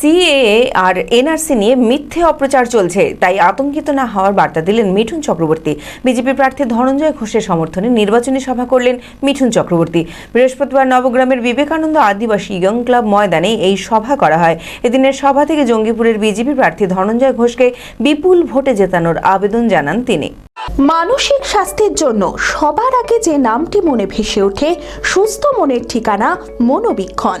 CAA আর NRC নিয়ে মিথ্যে অপ্রচার চলছে, তাই আতঙ্কিত না হওয়ার বার্তা দিলেন মিঠুন চক্রবর্তী। বিজেপি প্রার্থী ধনঞ্জয় ঘোষের সমর্থনে নির্বাচনী সভা করলেন মিঠুন চক্রবর্তী। বৃহস্পতিবার নবগ্রামের বিবেকানন্দ আদিবাসী ইয়ং ক্লাব ময়দানে এই সভা করা হয়। এদিনের সভা থেকে জঙ্গিপুরের বিজেপি প্রার্থী ধনঞ্জয় ঘোষকে বিপুল ভোটে জেতানোর আবেদন জানান তিনি। মানসিক স্বাস্থ্যের জন্য সবার আগে যে নামটি মনে ভেসে ওঠে, সুস্থ মনের ঠিকানা মনোবীক্ষণ।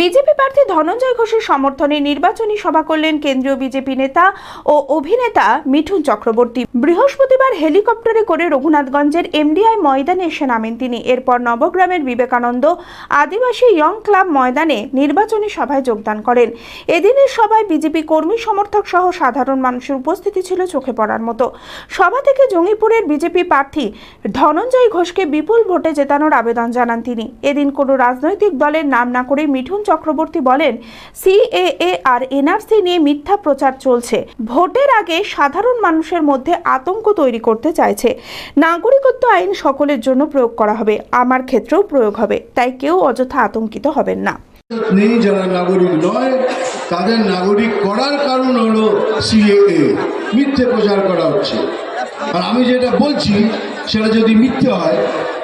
BJP প্রার্থী ধনঞ্জয় ঘোষের সমর্থনে নির্বাচনী সভা করলেন কেন্দ্রীয় বিজেপি নেতা ও অভিনেতা মিঠুন চক্রবর্তী। বৃহস্পতিবার হেলিকপ্টারে করে রঘুনাথগঞ্জের এমডিআই ময়দানে এসে নামেন তিনি। এরপর নবগ্রামের বিবেকানন্দ আদিবাসী ইয়ং ক্লাব ময়দানে নির্বাচনী সভায় যোগদান করেন। এদিনের সভায় বিজেপি কর্মী সমর্থক সহ সাধারণ মানুষের উপস্থিতি ছিল চোখে পড়ার মতো। সভা থেকে জঙ্গিপুরের বিজেপি প্রার্থী ধনঞ্জয় ঘোষকে বিপুল ভোটে জেতানোর আবেদন জানান তিনি। এদিন কোনো রাজনৈতিক দলের নাম না করে মিঠুন চক্রবর্তী বলেন সিএএ আর এনআরসি নিয়ে মিথ্যা প্রচার চলছে। ভোটের আগে সাধারণ মানুষের মধ্যে আতঙ্ক তৈরি করতে চাইছে। নাগরিকত্ব আইন সকলের জন্য প্রয়োগ করা হবে। আমার ক্ষেত্রেও প্রয়োগ হবে। তাই কেউ অযথা আতঙ্কিত হবেন না। নেই যারা নাগরিক নয়, তাদের নাগরিক করার কারণ হলো সিএএ মিথ্যে প্রচার করা হচ্ছে। আর আমি যেটা বলছি, সেটা যদি মিথ্যে হয়,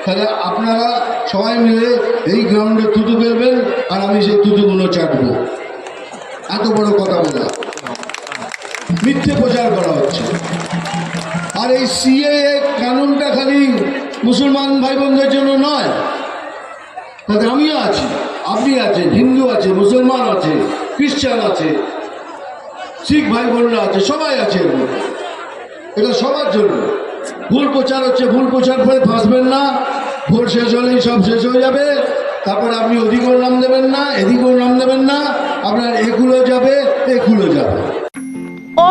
তাহলে আপনারা সবাই মিলে এই গ্রাউন্ডে থুতু ফেলবেন আর আমি সেই থুতুগুলো চাটবো। এত বড় কথা বলে মিথ্যে প্রচার করা হচ্ছে। আর এই সিএএ কানুনটা খালি মুসলমান ভাই বোনদের জন্য নয়। তাতে আমিও আছি, আপনি আছেন, হিন্দু আছে, মুসলমান আছে, খ্রিস্টান আছে, শিখ ভাই বোনরা আছে, সবাই আছে এটা সবার জন্য। ভুল প্রচার হচ্ছে, ভুল প্রচার করে ফাঁসবেন না। ভোট শেষ হলেই সব শেষ হয়ে যাবে। তারপর আপনি ওদিকেও নাম দেবেন না, এদিকেও নাম দেবেন না। আপনার এগুলো যাবে এগুলো যাবে।